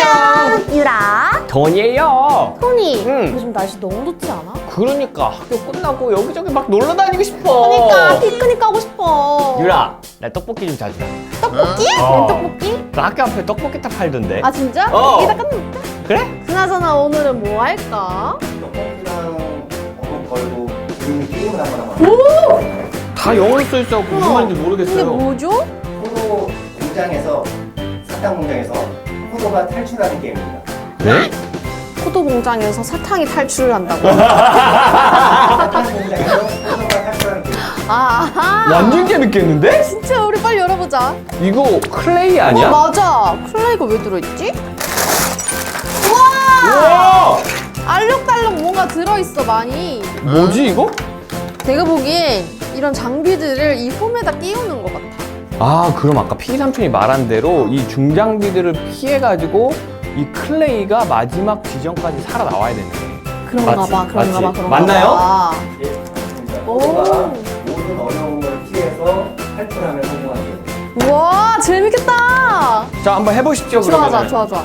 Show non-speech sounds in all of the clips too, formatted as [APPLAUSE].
안녕. 유라. 돈이에요. 토니. 응. 요즘 날씨 너무 좋지 않아? 그러니까 학교 끝나고 여기저기 막 놀러 다니고 싶어. 그러니까 피크닉 가고 싶어. 유라, 나 떡볶이 좀 자주라. 떡볶이? 어. 웬 떡볶이? 나 학교 앞에 떡볶이 딱 팔던데. 아 진짜? 어. 이게 다 끝났다. 그래? 그나저나 오늘은 뭐 할까? 떡볶이랑 어묵 걸고 게임을 한번 하면 다 영어로 써 있어. 무슨 말인지 근데 모르겠어요. 뭐죠? 포도 공장에서 사탕 공장에서 포도가 탈출하는 게임입니다. 네? 포도 공장에서 사탕이 탈출을 한다고. 사탕 공장에서 포도가 탈출하는 게임. 아하. 완전 재밌겠는데? 진짜 우리 빨리 열어보자. 이거 클레이 아니야? 어 맞아. 클레이가 왜 들어있지? 우와! 우와! 알록달록 뭔가 들어있어 많이. 뭐지 이거? 내가 보기엔 이런 장비들을 이 홈에다 끼우는 것 같아. 아 그럼 아까 피기 삼촌이 말한 대로 이 중장비들을 피해가지고 이 클레이가 마지막 지점까지 살아나와야 되는 거예요. 그런가 맞지? 봐, 그런가 봐, 맞지? 그런가 맞나요? 봐. 예, 맞습니다. 오. 모든 어려움을 피해서 탈출하면 성공하는 게임. 우와, 재밌겠다. 자 한번 해보시죠 좋아, 그러면. 좋아, 좋아, 좋아.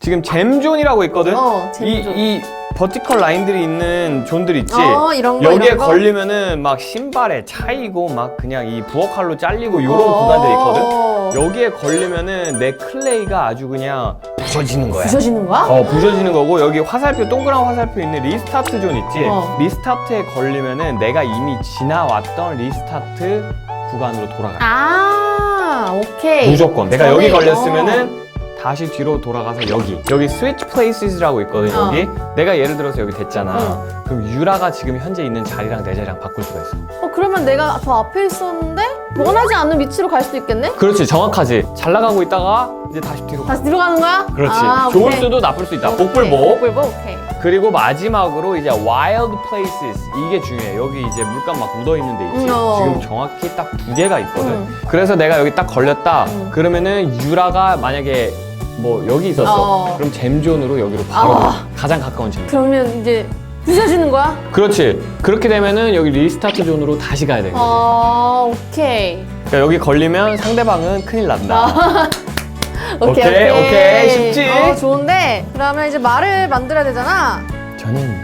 지금 잼존이라고 있거든. 어, 잼존. 이, 이 버티컬 라인들이 있는 존들 있지. 어, 이런 거, 여기에 이런 거? 걸리면은 막 신발에 차이고 막 그냥 이 부엌칼로 잘리고 이런 어. 구간들이 있거든. 여기에 걸리면은 내 클레이가 아주 그냥 부서지는 거야. 부서지는 거야? 어 부서지는 거고 여기 화살표 동그란 화살표 있는 리스타트 존 있지. 어. 리스타트에 걸리면은 내가 이미 지나왔던 리스타트 구간으로 돌아가. 아, 오케이. 무조건 내가 여기 걸렸으면은 다시 뒤로 돌아가서 여기 여기 스위치 플레이스라고 있거든 어. 여기 내가 예를 들어서 여기 됐잖아 응. 그럼 유라가 지금 현재 있는 자리랑 내 자리랑 바꿀 수가 있어 어, 그러면 내가 저 앞에 있었는데 원하지 않는 위치로 갈 수도 있겠네? 그렇지 정확하지 잘 나가고 있다가 이제 다시 뒤로 가 다시 들어가는 거야? 그렇지 아, 좋을 오케이. 수도 나쁠 수 있다 오케이. 복불복 복불복, 오케이. 그리고 마지막으로 이제 wild places 이게 중요해 여기 이제 물감 막 묻어 있는 데 있지 음, 어. 지금 정확히 딱 두 개가 있거든 음. 그래서 내가 여기 딱 걸렸다 음. 그러면은 유라가 만약에 뭐 여기 있었어 어. 그럼 잼존으로 여기로 바로 아. 가. 가장 가까운 잼존 그러면 이제 부서지는 거야? 그렇지 그렇게 되면은 여기 리스타트 존으로 다시 가야 돼 어, 오케이. 그러니까 여기 걸리면 상대방은 큰일 난다 아. [LAUGHS] 오케이, 오케이, 오케이. 오케이. 쉽지? 어, 좋은데? 그러면 이제 말을 만들어야 되잖아. 저는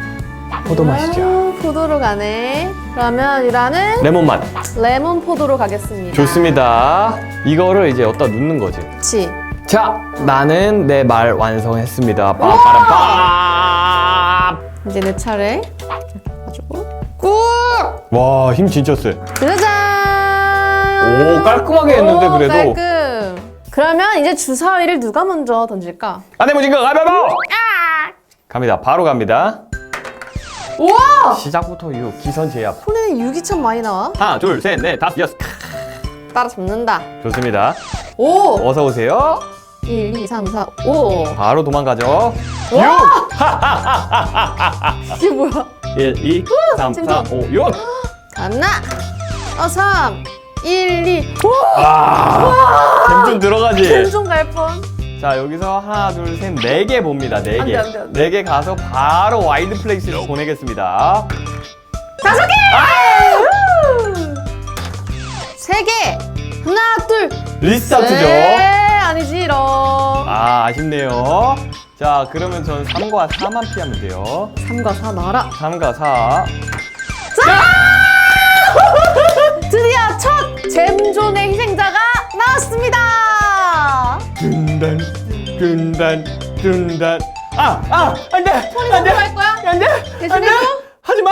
포도 마시죠 아, 포도로 가네. 그러면 유라는 레몬 맛 레몬 포도로 가겠습니다. 좋습니다 이거를 이제 어디다 넣는 거지 그치. 자, 나는 내 말 완성했습니다. 빠빠라빠. 이제 내 차례. 이렇게 가지고 꾹! 와, 힘 진짜 세. 짜잔! 오, 깔끔하게 했는데 오, 그래도. 깔끔. 그러면 이제 주사위를 누가 먼저 던질까? 안내 무진거 가위바위보. 아! 갑니다. 바로 갑니다. 우와! 시작부터 유 기선 제압. 손에는 유기천 많이 나와. 하나, 둘, 셋, 넷, 다섯, 여섯. 따라 잡는다. 좋습니다. 오! 어서 오세요. 1, 2, 3, 4, 5. 바로 도망가죠. [LAUGHS] [LAUGHS] 이게 뭐야? 6! 1, 2, 3, 4, 5, 6. 갔나? 어, 3, 1, 2. 아, 잼좀 들어가지. 왼손 갈 뻔. 자 여기서 하나 둘 셋 네 개 봅니다 네 안 개 돼, 안 돼, 안 돼. 네 개 가서 바로 와이드 플레이스로 보내겠습니다 다섯 개! 세 개! 하나, 둘, 리스타트죠 네, 아니지, 이런. 아 아쉽네요 자 그러면 전 3과 4만 피하면 돼요 3과 4 나와라. 3과 4 드디어 첫 잼존의 희생자가 나왔습니다! 둔단 둔단 둔단 아 아 안돼 손이 안돼 넘어갈 거야? 안돼 대신에 안돼 또? 하지마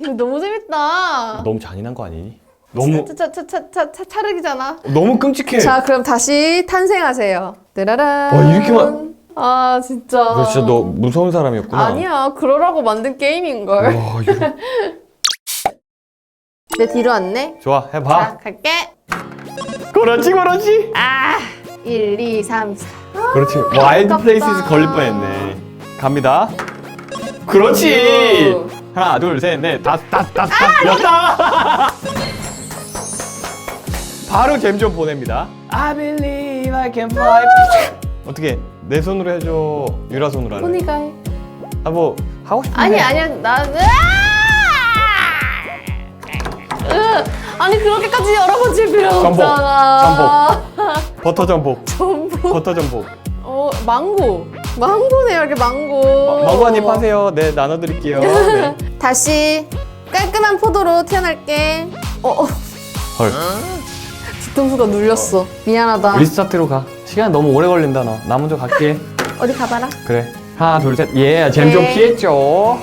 이거 너무 재밌다. 너무 잔인한 거 아니니? 너무 차, 차, 차, 차, 차, 차르기잖아. 너무 끔찍해 자, 그럼 다시 탄생하세요. 따라란. 와, 이렇게만- 아, 진짜. 너 진짜 너 무서운 사람이었구나 아니야, 그러라고 만든 게임인걸. 와 이거 [LAUGHS] 내 뒤로 왔네. 좋아 자, 해봐 갈게. 그렇지 그렇지 아, 1, 2, 3, 4. 그렇지 와일드 아깝다. 플레이스에서 걸릴 뻔했네 갑니다 그렇지 오. 하나 둘 셋 넷 다섯 다섯 다섯 다섯 여섯 바로 잼 좀 보냅니다 I believe I can fly 어떻게 내 손으로 해줘 유라 손으로 할래 토니가 해. 아 뭐 하고 싶은데 아니, 아니야, 나는. 으! 아니 그렇게까지 여러 번 칠 필요 전복, 없잖아. [LAUGHS] 버터 전복. 전복. 버터 전복. 어 망고. 망고네요 이렇게 망고. 망고 한입 하세요. 네, 나눠드릴게요. [LAUGHS] 네. 다시 깔끔한 포도로 태어날게. 어, 어. 헐. 뒤통수가 눌렸어. 미안하다. 리스타트로 가. 시간 너무 오래 걸린다, 너. 나 먼저 갈게. 어디 가봐라. 그래. 하나, 둘, 셋. 예, 잼 좀 네. 피했죠.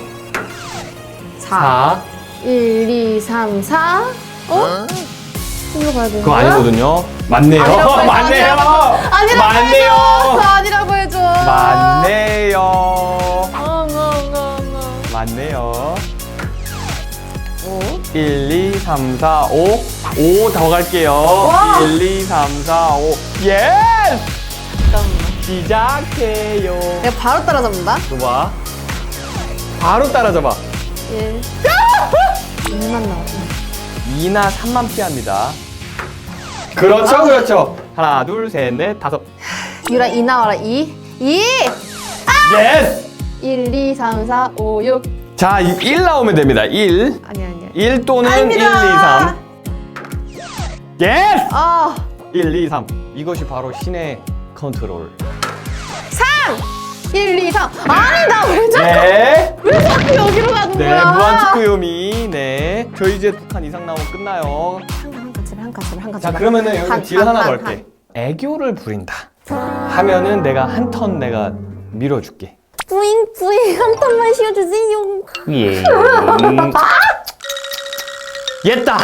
4. 4. 1, 2, 3, 4. 어? 되는 그거? 아니거든요. 맞네요. 아니라고 해줘, [LAUGHS] 맞네요. 아니라고 맞네요. 해줘. 아니라고 해줘. 맞네요. 어. 맞네요. 오. 1, 2, 3, 4, 5. 5 더 갈게요. 와. 1, 2, 3, 4, 5. 예! 잠깐만. 시작해요. 내가 바로 따라잡는다. 줘봐. 바로 따라잡아. 1. 2만 나왔네. 2나 3만 피합니다. 그렇죠, 그렇죠. 하나, 둘, 셋, 넷, 다섯. 유라 2 나와라. 2. 2. 예스! 1, 2, 3, 4, 5, 6. 자, 1 나오면 됩니다. 1. 아니야, 아니야. 1 또는 1, 2, 아닙니다. 3. 예스! 아. 1, 2, 3. 이것이 바로 신의 컨트롤. 3. 1, 2, 3. 아니, 나 왜 자꾸, 네. 왜 자꾸 여기로 가는 네, 거야? 무한 축구 요미. 네. 저 이제 두칸 이상 나오면 끝나요. 한 칸, 제발, 한 칸, 제발, 한 칸. 자, 제발. 그러면은 여기 한, 딜 한, 하나 한, 걸게. 애교를 부린다. 하면은 내가 한 턴 내가 밀어줄게. 뿌잉, 뿌잉. 한 턴만 쉬어주세요. 예. 음. 옛다.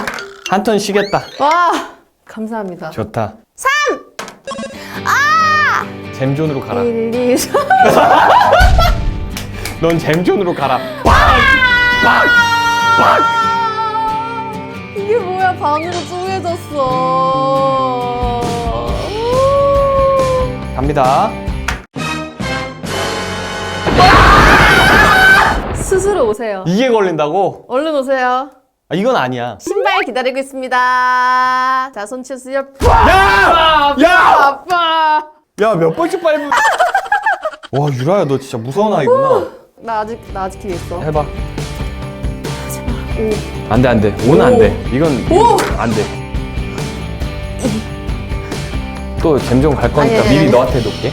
한 턴 쉬겠다. 와. 감사합니다. 좋다. 3. 아! 잼존으로 가라. 1, 2, 3. 넌 잼존으로 가라. 빡! 빡! 빡! 이게 뭐야, 반으로 쪼개졌어. 갑니다. 스스로 오세요. 이게 걸린다고? 얼른 오세요. 아, 이건 아니야. 신발 기다리고 있습니다. 자, 손 치우세요. 야! 야! 아빠! 야, 몇 번씩 밟은. [LAUGHS] 와, 유라야, 너 진짜 무서운 아이구나. 나 아직, 나 아직 기회 있어. 해봐. 오. 안 돼, 안 돼. 오는 안 돼. 이건, 오! 안 돼. 또 잼좀 갈 거니까 아니, 아니, 미리 아니. 너한테 놓을게.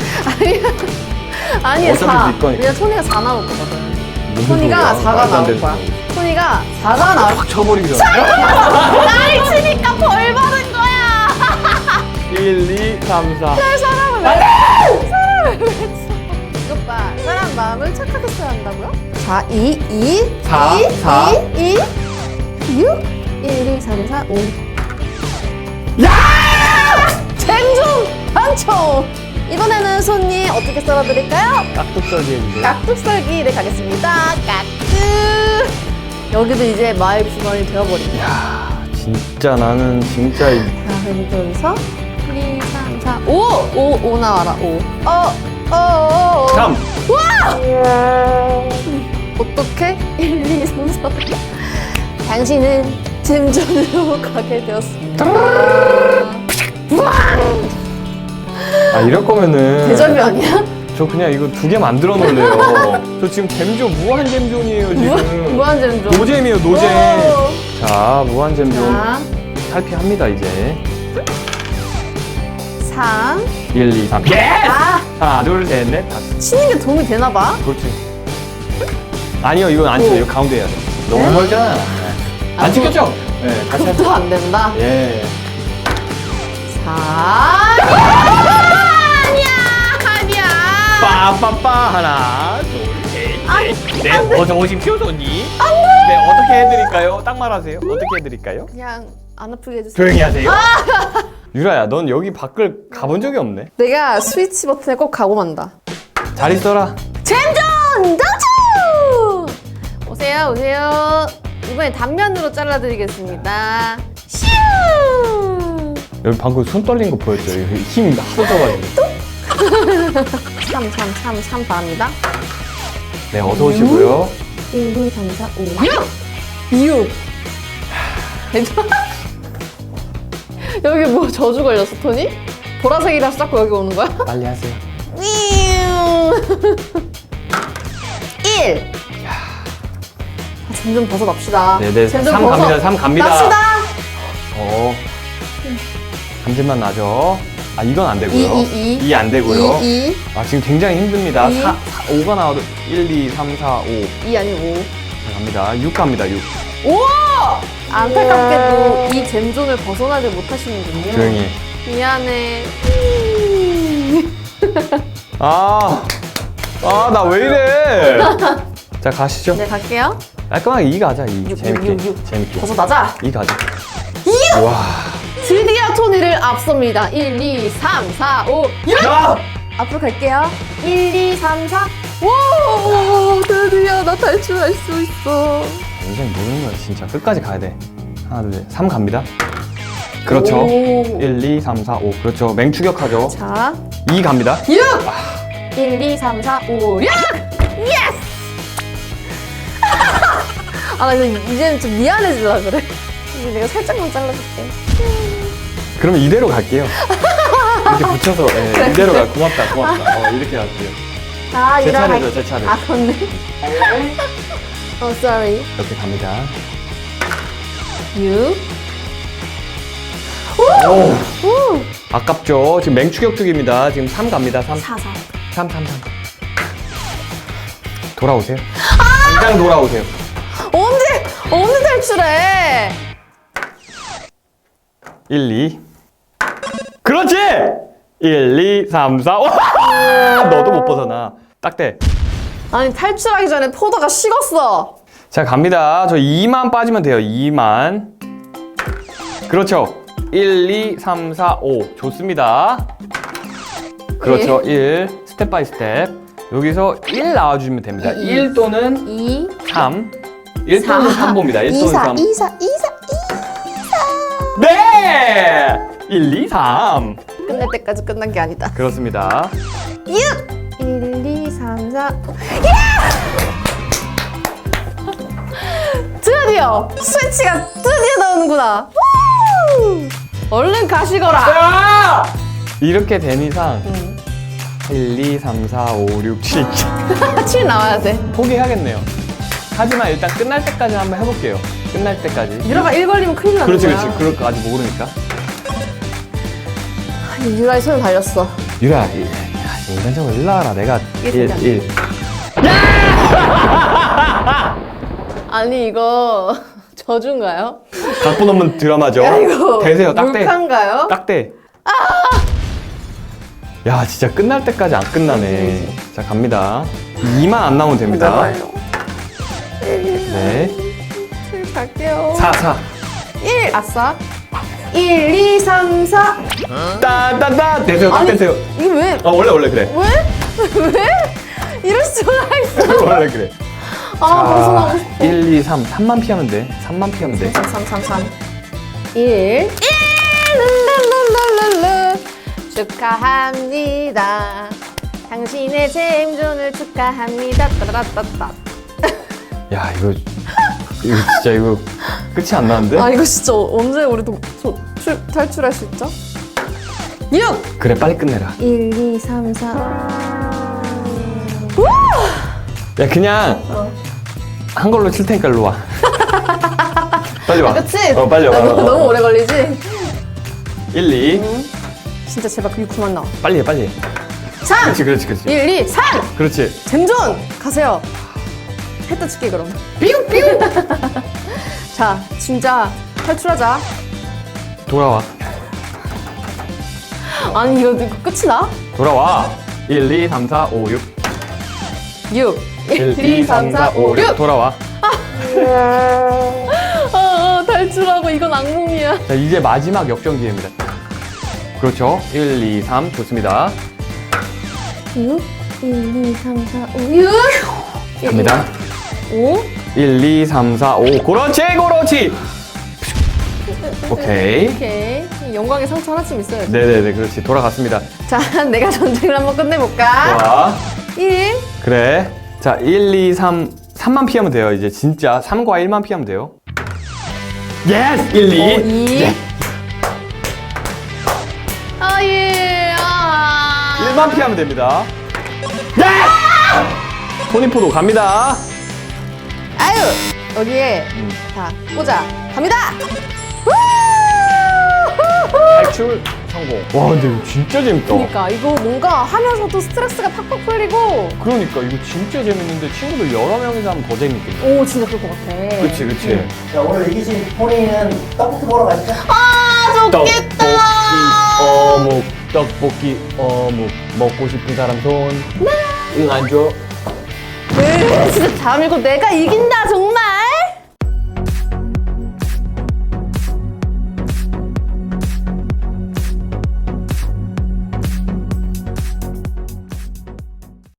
아니, 어차피 4. 네 거니까. 왜냐, 토니가 4 나올 거거든. 토니가 소리야. 4가 말도 안 나올 거야. 토니가 4가 나올 거야. 쳐버리기 전에. 나를 치니까 벌 받은 거야! 1, 2, 3, 4. 사람을 왜 사람을 왜 쳐? 이것 봐. 사람 마음을 착하게 써야 한다고요? 자, 2, 2, 사, 2, 사. 2, 2, 6, 1, 2, 3, 4, 5. 야! 잼좀 당첨! 이번에는 손님 어떻게 썰어드릴까요? 깍둑썰기 해주세요. 깍둑썰기를 가겠습니다. 깍둑! 여기도 이제 마의 주관이 되어버립니다. 야, 진짜 나는 진짜 이- 자, 그럼 여기서 1, 2, 3, 4, 5! 5, 5 나와라, 5. 어, 어, 어, 어. 3. 어떻게? 1, 2, 3, 4. 당신은 잼전으로 가게 되었습니다. 아, 이럴 거면은. 대접이 아니야? 저 그냥 이거 두 개 만들어 놓을래요. 저 지금 잼존, 무한 잼존이에요, 지금. 무한 잼전. 노잼이에요, 노잼. 오. 자, 무한 잼존. 자, 탈피합니다, 이제. 3. 1, 2, 3. 예! 아, 하나, 둘, 셋, 넷, 다섯. 치는 게 도움이 되나 봐. 그렇지. 아니요, 이건 안 오. 쳐요. 이거 가운데 해야 돼. 너무 멀잖아. 네. 아, 안 찍혔죠? 네, 같이 합시다. 그것도 안 된다. 예. 4. 아니야! 아니야! 빠빠빠 하나, 둘, 셋, 안 넷. 네, 어서 오십시오, 손님. 네, 어떻게 해드릴까요? 딱 말하세요. 어떻게 해드릴까요? 그냥 안 아프게 해주세요. 조용히 하세요. 유라야, 넌 여기 밖을 가본 적이 없네. 내가 스위치 버튼에 꼭 가고 만다. 잘 있어라. 잼전 당첨! 오세요, 오세요. 이번엔 단면으로 잘라드리겠습니다. 슈! 여기 방금 손 떨린 거 보였죠? 여기 힘 하도 줘가지고. 3, 3, 3, 3 바랍니다. 네, 어서 오시고요. 1, 2, 3, 4, 5, 6! 6! 여기 뭐 저주 걸렸어, 토니? 보라색이라서 자꾸 여기 오는 거야? [LAUGHS] 빨리 하세요. 1! 아, 점점 벗어납시다. 네네, 점점 삼 갑니다, 삼 갑니다. 납시다! 그 감질만 나죠. 아, 이건 안 되고요. 이, 이, 이. 2안 되고요. 2, 2. 아, 지금 굉장히 힘듭니다. 이. 4, 5가 나와도 1, 2, 3, 4, 5. 2 아니고 자, 갑니다. 6 갑니다, 6. 5. 오! 안타깝게도 이 잼존을 벗어나지 못하시는군요. 조용히. 해. 미안해. 아, 아, 나 왜 이래? [LAUGHS] 자, 가시죠. 네, 갈게요. 깔끔하게 2 가자, 2. 육, 재밌게. 육, 육. 재밌게. 벗어나자. 2 가자. 와. 드디어 토니를 앞섭니다. 1, 2, 3, 4, 5. 야! 앞으로 갈게요. 1, 2, 3, 4. 와, 드디어 나 탈출할 수 있어. 인생 모르는 거야, 진짜. 끝까지 가야 돼. 하나, 둘, 셋. 3 갑니다. 그렇죠. 오. 1, 2, 3, 4, 5. 그렇죠. 맹추격하죠. 자, 2 갑니다. 6. 1, 2, 3, 4, 5, 6. 예스! [LAUGHS] 아, 나 이제 이제는 좀 미안해지려 그래. 이제 내가 살짝만 잘라줄게. 그러면 이대로 갈게요. 이렇게 붙여서 [LAUGHS] 예, 이대로 가. 고맙다, 고맙다. 어, 이렇게 갈게요. 아, 제. 차례죠, 제 차례. 아, 그렇네. 어, sorry. 이렇게 갑니다. 6. 오! 오! 아깝죠. 지금 맹추격 투기입니다. 지금 3 갑니다. 3. 4, 4. 3, 3, 3. 돌아오세요. 당장 돌아오세요. 언제, 언제 탈출해? 1, 2. 그렇지! 1, 2, 3, 4. 와! [LAUGHS] 너도 못 벗어나. 딱대. 아니, 탈출하기 전에 포도가 식었어. 자, 갑니다. 저 2만 빠지면 돼요. 2만. 그렇죠. 1, 2, 3, 4, 5. 좋습니다. 그렇죠. 1. 스텝 바이 스텝. 여기서 1 나와주시면 됩니다. 이, 이. 1 또는 2, 3. 1 또는 3 봅니다. 1 또는 3. 2, 4, 2, 4. 네! 1, 2, 3. 끝날 때까지 끝난 게 아니다. 그렇습니다. 6! 1, 2, 3, 4. 야! 드디어! 스위치가 드디어 나오는구나. 우! 얼른 가시거라. 아! 이렇게 된 이상 응. 1, 2, 3, 4, 5, 6, 7. 7 나와야 돼. 포기해야겠네요. 하지만 일단 끝날 때까지 한번 해볼게요. 끝날 때까지. 유라가 1 걸리면 큰일 나는 그렇지, 거야. 그렇지. 그럴 거 아직 모르니까. 아, 유라의 손을 달렸어. 유라, 이- 야, 인간적으로 일로 와라. 내가 이게 1, 진짜. 1. 아니 이거 [LAUGHS] 저주인가요? 각본 없는 드라마죠. 야 이거 대세요, 딱대. 몰카인가요? 딱대. 야, 진짜 끝날 때까지 안 끝나네. 자, 갑니다. 2만 안 나오면 됩니다. 네. 7 갈게요. 4, 4. 1 아싸. 1, 2, 3, 4. 따따따. 되세요, 딱 아니, 되세요. 이게 왜? 어, 원래, 원래 그래. 왜? [LAUGHS] 왜? 이럴 수가 있어. [LAUGHS] 원래 그래. 아 벗어나고 싶어. 1, 2, 3. 3만 피하면 돼. 3만 피하면 돼. 3, 3, 3, 3. 1. 1. 룰루루루루. 축하합니다. 당신의 잼존을 축하합니다. 따라따따. 야, 이거. 이거 진짜 이거 끝이 안 나는데? 아 이거 진짜 언제 우리 도 저, 출, 탈출할 수 있죠? 6! 그래, 빨리 끝내라. 1, 2, 3, 4. 야, 그냥 어. 한 걸로 칠 테니까 일로 와. [LAUGHS] 빨리 와. 그치? 어, 빨리 와. 너무, 어. 너무 오래 걸리지? 1, 2. 진짜 제발 그 6만 나와. 빨리 해, 빨리 해. 3! 그렇지, 그렇지, 그렇지. 1, 2, 3! 그렇지. 잼존! 가세요. 했다 칠게 그럼. 삐우 삐우! [LAUGHS] 자, 진짜 탈출하자. 돌아와. 아니 이거, 이거 끝이 나? 돌아와. 1, 2, 3, 4, 5, 6. 6. 1, 2, 3, 4, 5, 6. 돌아와. 어, 어, 탈출하고 이건 악몽이야. 자, 이제 마지막 역전 기회입니다. 그렇죠. 1, 2, 3. 좋습니다. 6, 1, 2, 3, 4, 5, 6. 갑니다. 5. 1, 2, 3, 4, 5. 그렇지, 그렇지. 오케이. 오케이. 영광의 상처 하나쯤 있어야지. 네네네, 그렇지. 돌아갔습니다. 자, [LAUGHS] 내가 전쟁을 한번 끝내볼까? 좋아. 1. 그래. 자, 1, 2, 3. 3만 피하면 돼요. 이제 진짜 3과 1만 피하면 돼요. 예스! 1, 2. 어, 2. 예. 아, 예. 아. 1만 피하면 됩니다. 예스! 토니포도 갑니다. 아유! 여기에. 음. 자, 꽂아. 갑니다! 우! 탈출 성공. 와, 근데 이거 진짜 재밌다. 그러니까 이거 뭔가 하면서도 스트레스가 팍팍 풀리고 그러니까 이거 진짜 재밌는데 친구들 여러 명이서 하면 더 재밌겠네. 오 진짜 그럴 것 같아. 그치, 그치. 자, 오늘 이기신 포니는 떡볶이 먹으러 가시죠. 아 좋겠다. 어묵, 떡볶이 어묵 먹고 싶은 사람 손. 응, 안 줘. 네 진짜 이거 내가 이긴다 정말.